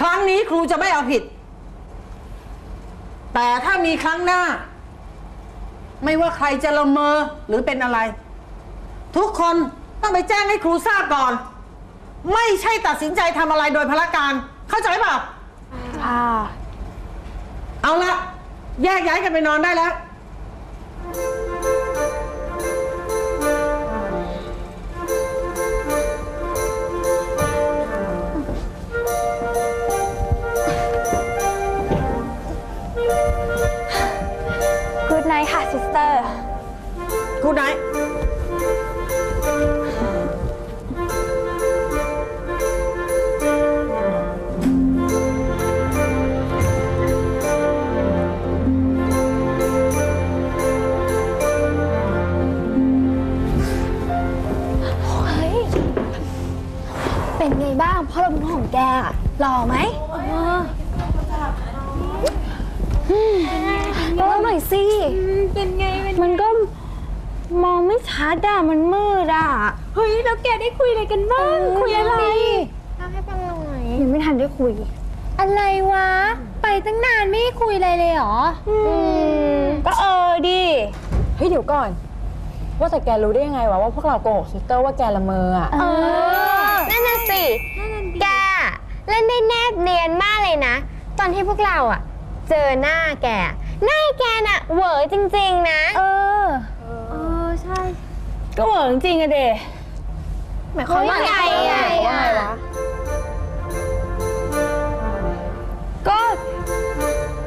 ครั้งนี้ครูจะไม่เอาผิด แต่ถ้ามีครั้งหน้า ไม่ว่าใครจะละเมอหรือเป็นอะไร ทุกคนต้องไปแจ้งให้ครูทราบก่อน ไม่ใช่ตัดสินใจทำอะไรโดยพละการ เข้าใจเปล่าค่ะ เอาละแยกย้ายกันไปนอนได้แล้ว เป็นไงบ้างพ่อลมของแกอะหล่อไหมเล่าหน่อยสิ เป็นไงเป็นมันก็มองไม่ชัดอะมันมืดอะเฮ้ยแล้วแกได้คุยอะไรกันบ้างคุยอะไรเล่าให้ฟังหน่อยยังไม่ทันได้คุย อะไรวะ ไปตั้งนานไม่ได้คุยอะไรเลยเหรออืมก็เออดิเฮ้ยเดี๋ยวก่อน ว่าแต่แกรู้ได้ยังไงวะว่าพวกเราโกหกซิสเตอร์ว่าแกละเมออะ เออนั่นน่ะ สิ แกเล่นได้แนบเนียนมากเลยนะ ตอนที่พวกเราอะเจอหน้าแก หน้าแกน่ะเหวอจริง ๆ นะ เออ เออ ใช่ ก็เหวอจริงๆอะเดหมายความว่าไงอะว่าไงวะก็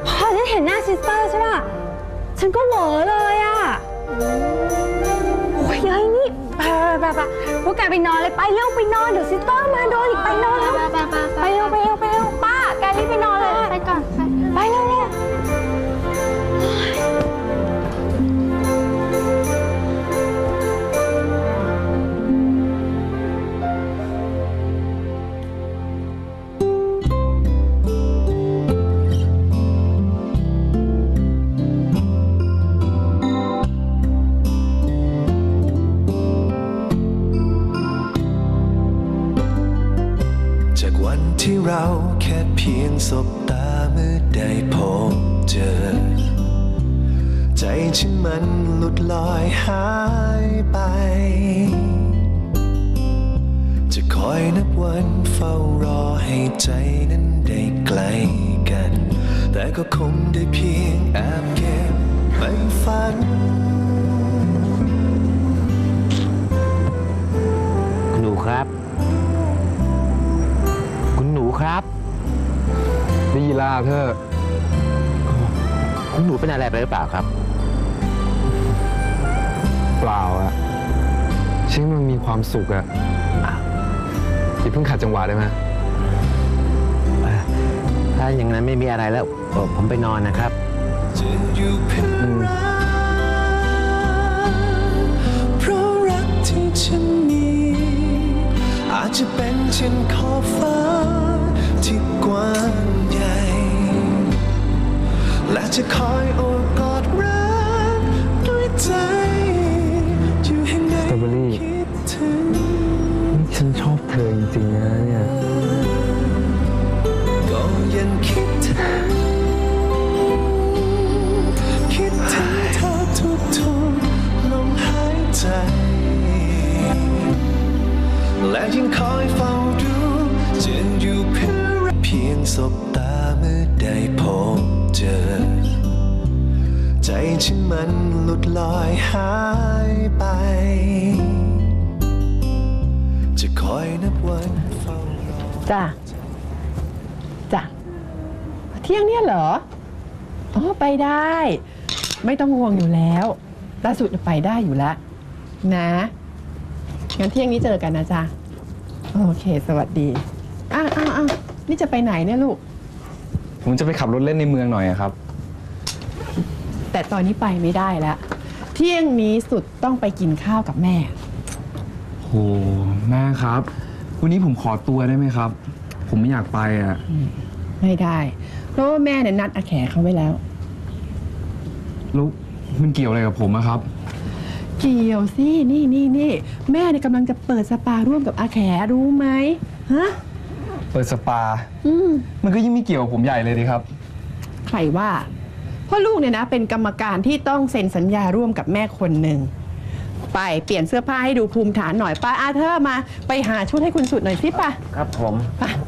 พอฉันเห็นหน้าซิสเตอร์ใช่ป่ะ ฉันก็เหวอเลยอะโอ้ยเฮ้ยนี่ไปไปไปพว กแกไปนอนเลยไปเร็วไปนอนเดี๋ยวซิสเตอร์มาโดนอีกไปนอนแล้วไปไปไปไปเร็วไปเร็วไปเร็วป้าแกรีบไปนอนเลยไปก่อนไปไปเร็ว งสบตาเมื่อได้พบเจอ ใจฉันมันหลุดลอยหายไป จะคอยนับวันเฝ้ารอให้ใจนั้นได้ใกลกัน แต่ก็คงได้เพียงแอบเก็บไปฝันคุณหนูครับ คุณหนูครับ ลีลาเธอคุณหนูเป็นอะไรไปหรือเปล่าครับ เปล่าอะฉันมันมีความสุขอะอย่าเพิ่งขัดจังหวะได้ไหมถ้าอย่างนั้นไม่มีอะไรแล้วเอ่อผมไปนอนนะครับจะอยู่เพื่อรักเพราะรักที่ฉันมีอาจจะเป็นเช่นขอบฟ้า ที่กว้างใหญ่ และจะคอยโอบกอดรักด้วยใจ อยู่แห่งไหนคิดถึง นี่ฉันชอบเธอจริงๆนะเนี่ย จ้ะจ้ะเที่ยงเนี่ยเหรออ๋อไปได้ ไม่ต้องห่วงอยู่แล้วล่าสุดไปได้อยู่แล้ว นะงั้นเที่ยงนี้เจอกันนะจ๊ะโอเค สวัสดีอ้าวอ้าวอ้าวนี่จะไปไหนเนี่ยลูก ผมจะไปขับรถเล่นในเมืองหน่อยอะครับ แต่ตอนนี้ไปไม่ได้แล้ว เที่ยงนี้สุดต้องไปกินข้าวกับแม่ โหแม่ครับ วันนี้ผมขอตัวได้ไหมครับ ผมไม่อยากไปอะไม่ได้ เพราะว่าแม่เนี่ยนัดอาแขเขาไว้แล้ว แล้วมันเกี่ยวอะไรกับผมอะครับ เกี่ยวสิ นี่นี่นี่แม่เนี่ยกำลังจะเปิดสปาร่วมกับอาแขรู้ไหมฮะ เปิดสปามันก็ยิ่งไม่เกี่ยวกับผมใหญ่เลยดีครับ ใครว่า เพราะลูกเนี่ยนะ เป็นกรรมการที่ต้องเซ็นสัญญาร่วมกับแม่คนหนึ่ง ไปเปลี่ยนเสื้อผ้าให้ดูภูมิฐานหน่อยป้าอาเธอร์มาไปหาชุดให้คุณสุดหน่อยสิป้าครับผม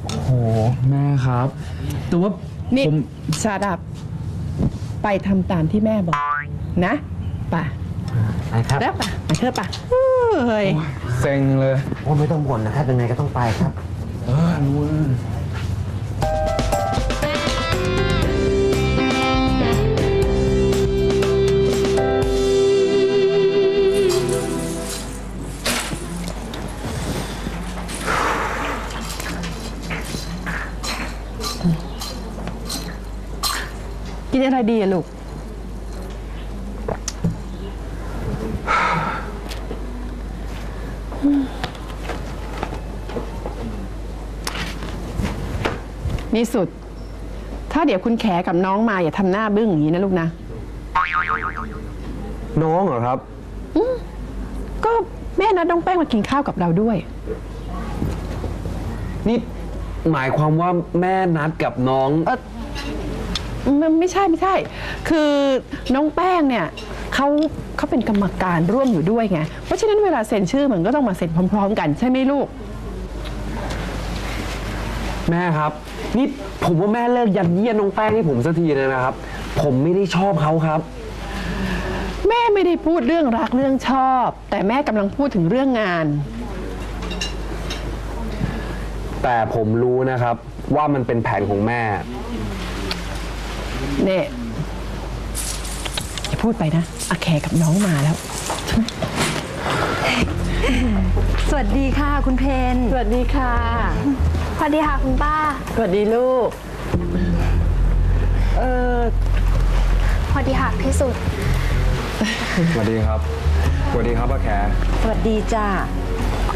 โอ้โหแม่ครับ แต่ว่านี่ ผมชาดับ ไปทำตามที่แม่บอกนะป่ะนะครับแล้วป่ะอาเธอร์ป่ะเฮ้ย เซ็งเลย โอ้ไม่ต้องบ่นนะครับยังไงก็ต้องไปครับ เออ อะไรดีอะลูก นี่สุด ถ้าเดี๋ยวคุณแขกับน้องมาอย่าทำหน้าบึ้งอย่างนี้นะลูกนะ น้องเหรอครับ ก็แม่นัดน้องแป้งมากินข้าวกับเราด้วย นี่หมายความว่าแม่นัดกับน้อง เออ มันไม่ใช่ไม่ใช่ คือน้องแป้งเนี่ยเขาเขาเป็นกรรมการร่วมอยู่ด้วยไง เพราะฉะนั้นเวลาเซ็นชื่อมันก็ต้องมาเซ็นพร้อม ๆ กันใช่ไหมลูก แม่ครับ นี่ผมว่าแม่เลิกยัดเยียดน้องแป้งให้ผมสักทีเลยนะครับ ผมไม่ได้ชอบเขาครับ แม่ไม่ได้พูดเรื่องรักเรื่องชอบ แต่แม่กำลังพูดถึงเรื่องงาน แต่ผมรู้นะครับ ว่ามันเป็นแผนของแม่ เนี่ยอย่าพูดไปนะอาแขกับน้องมาแล้ว สวัสดีค่ะ คุณเพนสวัสดีค่ะ สวัสดีค่ะคุณป้า สวัสดีลูก เออสวัสดีค่ะพี่สุด สวัสดีครับ สวัสดีครับป้าแข สวัสดีจ้า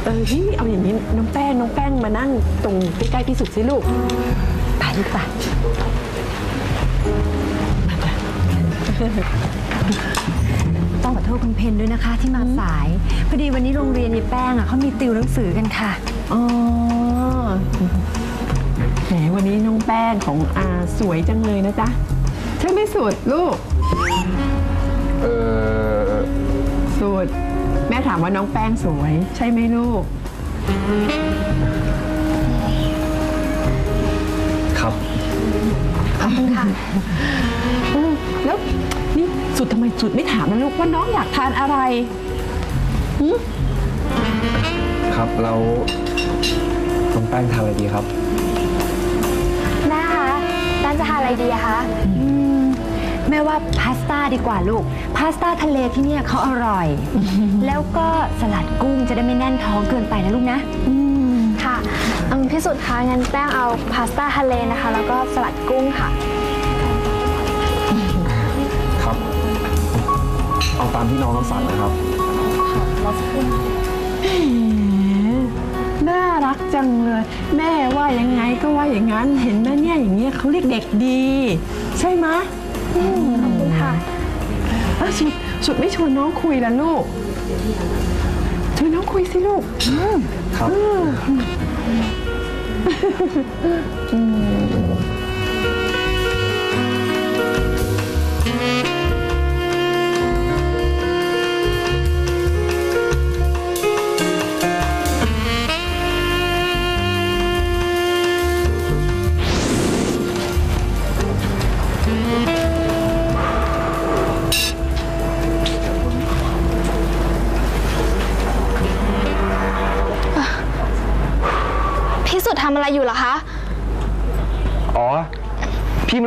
เออนี่เอาอย่างนี้น้องแป้งน้องแป้งมานั่งตรงใกล้ๆพี่สุดสิลูกไปลูกไป ต้องขอโทษคุณเพนด้วยนะคะ ที่มาสาย พอดีวันนี้โรงเรียนยายแป้งอะเขามีติวหนังสือกันค่ะ อ๋อแหมวันนี้น้องแป้งของอาสวยจังเลยนะจ๊ะใช่ไหมสุดลูก เออสุด แม่ถามว่าน้องแป้งสวย ใช่ไหมลูก ครับเออแล้ว นี่สุดทำไมสุดไม่ถามนะลูกว่าน้องอยากทานอะไรครับแล้วน้องแป้งทานอะไรดีครับ แม่คะแป้งจะทานอะไรดีอะคะแม่ว่าพาสต้าดีกว่าลูก พาสต้าทะเลที่เนี่ยเขาอร่อย แล้วก็สลัดกุ้งจะได้ไม่แน่นท้องเกินไปนะลูกนะ ค่ะอืมพี่สุดคะงั้นแป้งเอาพาสต้าทะเลนะคะ แล้วก็สลัดกุ้งค่ะาตามที่น้องต้องสั่งนะครับน่ารักจังเลย แม่ว่ายังไงก็ว่าอย่างนั้น เห็นไหมเนี่ยอย่างเงี้ยเขาเรียกเด็กดี ใช่ไหมะขอบคุณค่ะอะสุดสุดไม่ชวนน้องคุยละลูกชวนน้องคุยสิลูกครับ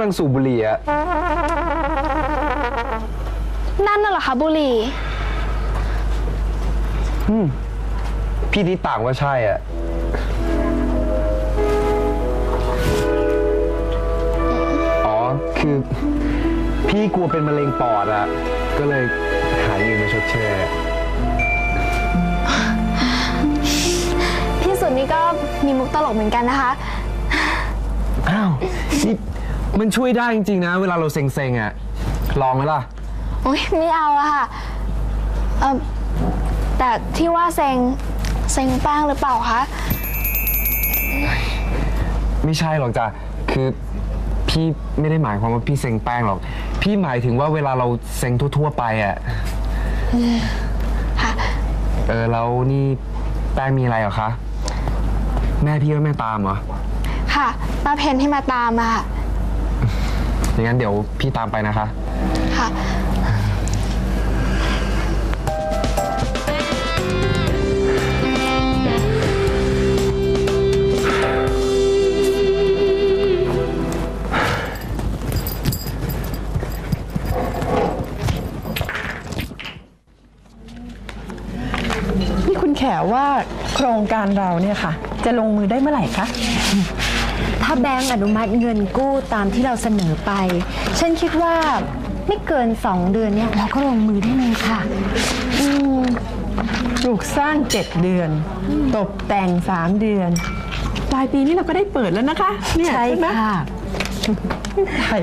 ลังสูบบุหรี่อะนั่นน่ะเหรอคะบุหรี่พี่ที่ต่างว่าใช่อะอ๋อ คือ พี่กลัวเป็นมะเร็งปอดอะก็เลยหาอย่างอื่นมาชดเชยพี่สุดนี่ก็มีมุกตลกเหมือนกันนะคะ อ้าวนี่ มันช่วยได้จริง ๆ นะ เวลาเราเซ็งๆอะลองไหมล่ะ โอ๊ยไม่เอาอะค่ะเออแต่ที่ว่าเซ็งเซ็งแป้งหรือเปล่าคะ ไม่ใช่หรอกจ้ะคือพี่ไม่ได้หมายความว่าพี่เซ็งแป้งหรอก พี่หมายถึงว่าเวลาเราเซ็งทั่วๆไปอะเออแล้วนี่แป้งมีอะไรเหรอคะ แม่พี่ว่าแม่ตามเหรอ ค่ะป้าเพนให้มาตามอะค่ะ อย่างนั้นเดี๋ยวพี่ตามไปนะคะ ค่ะ นี่คุณแขว่าโครงการเราเนี่ยค่ะ จะลงมือได้เมื่อไหร่คะถ้าแบงก์อนุมัติเงินกู้ตามที่เราเสนอไป ฉันคิดว่าไม่เกิน2เดือนเนี่ยเราก็ลงมือได้เลยค่ะปลูกสร้าง7เดือน ตกแต่ง3เดือน ปลายปีนี้เราก็ได้เปิดแล้วนะคะเนี่ยใช่ไหม ค่ะ ใช่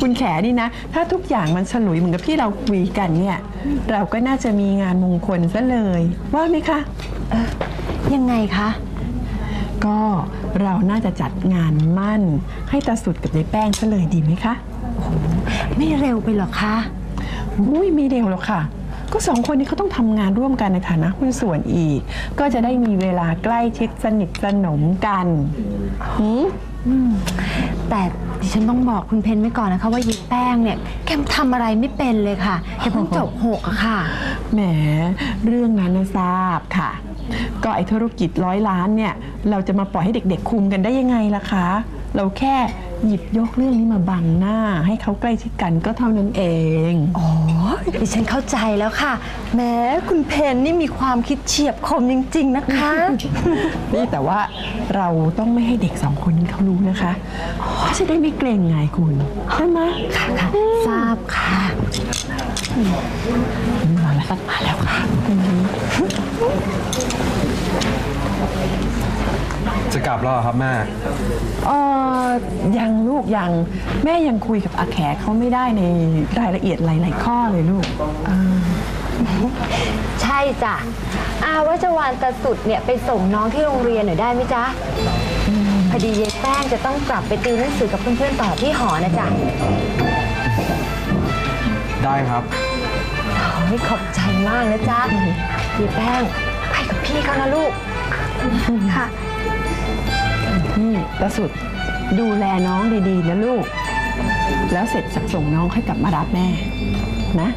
คุณแขนี่นะ ถ้าทุกอย่างมันฉลุยเหมือนกับที่เราคุยกันเนี่ย เราก็น่าจะมีงานมงคลซะเลย ว่าไหมคะ ยังไงคะ ก็ เราน่าจะจัดงานมั่น ให้ตาสุดกับยายแป้งซะเลยดีไหมคะไม่เร็วไปหรอคะอุ้ยไม่เร็วหรอกค่ะ ก็สองคนนี้เขาต้องทำงานร่วมกันในฐานะหุ้นส่วนอีก ก็จะได้มีเวลาใกล้ชิดสนิทสนมกันหืมแต่ดิฉันต้องบอกคุณเพนไว้ก่อนนะคะว่ายีแป้งเนี่ยแกทำอะไรไม่เป็นเลยค่ะแกเพิ่งจบหกอะค่ะ แหม เรื่องนั้นนะทราบค่ะ ก็ไอธุรกิจร้อยล้านเนี่ยเราจะมาปล่อยให้เด็กๆคุมกันได้ยังไงล่ะคะ เราแค่หยิบยกเรื่องนี้มาบังหน้า ให้เขาใกล้ชิดกันก็เท่านั้นเอง อ๋อ ดิฉันเข้าใจแล้วค่ะ แม้คุณเพนนี่มีความคิดเฉียบคมจริง ๆ นะคะ นี่แต่ว่าเราต้องไม่ให้เด็กสองคนนี้เขารู้นะคะเขาจะได้ไม่เกรงไงคุณใช่ไหมค่ะค่ะทราบค่ะมาแล้วมาแล้วค่ะ จะกลับแล้วเหรอครับแม่ เออยังลูกยังแม่ยังคุยกับอาแขกเขาไม่ได้ในรายละเอียดหลาย ๆ ข้อเลยลูกใช่จ้ะอาว่าจะวานตาสุดเนี่ยไปส่งน้องที่โรงเรียนหน่อยได้ไหมจ๊ะพอดียายแป้งจะต้องกลับไปติวหนังสือกับเพื่อนๆต่อที่หอนะจ๊ะ ได้ครับ โอ้ยขอบใจมากนะจ๊ะยายแป้งไปกับพี่เขานะลูก ค่ะนี่ตาสุดดูแลน้องดีๆ นะลูก แล้วเสร็จสักส่งน้องให้กลับมารับแม่นะ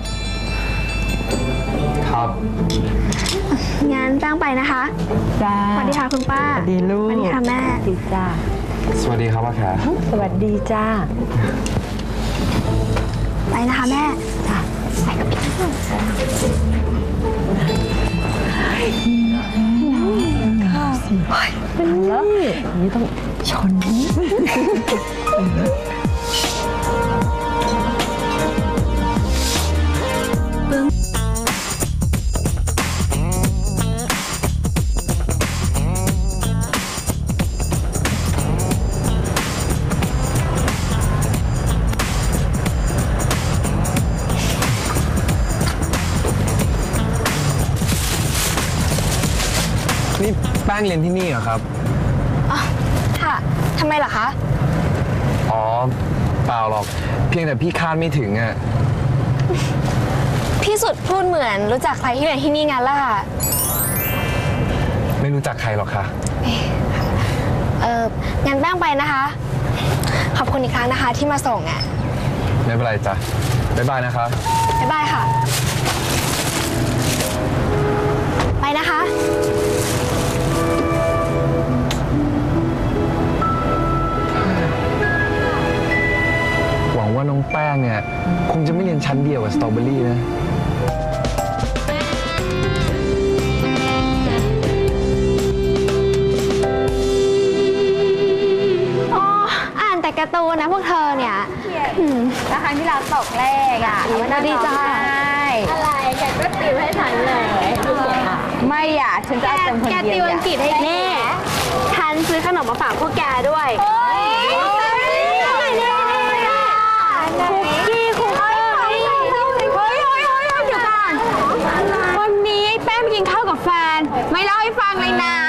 ครับ งั้นแป้งไปนะคะจ้าสวัสดีค่ะคุณป้า สวัสดีลูก สวัสดีค่ะแม่ ดีจ้า สวัสดีครับอาแขสวัสดีจ้า ไปนะคะแม่ นี่ต้องชนนี่แป้งเรียนที่นี่เหรอครับ ทำไมล่ะคะ อ๋อ เปล่าหรอก เพียงแต่พี่คาดไม่ถึงอะพี่สุดพูดเหมือนรู้จักใครที่เรียนที่นี่งั้นล่ะค่ะ ไม่รู้จักใครหรอกค่ะ เอองั้นแป้งไปนะคะ ขอบคุณอีกครั้งนะคะที่มาส่งอะ ไม่เป็นไรจ้ะบ๊ายบายนะครับบ๊ายบายค่ะ ไปนะคะ วังว่าน้องแป้งเนี่ยคงจะไม่เรียนชั้นเดียวกับสตรอเบอรี่นะอ๋ออ่านแต่การ์ตูนนะพวกเธอเนี่ยอืมแล้วครั้งที่เราตกเลขอะสวัสดีจ้าอะไรแกก็ติวให้ฉันเลยไม่อยากฉันจะเอาเต็มคนแกเดียวติวอังกฤษให้แน่ฉันซื้อขนมมาฝากพวกแกด้วยคุกกี้ับแฟน ไม่เล่าให้ฟังเลยนะ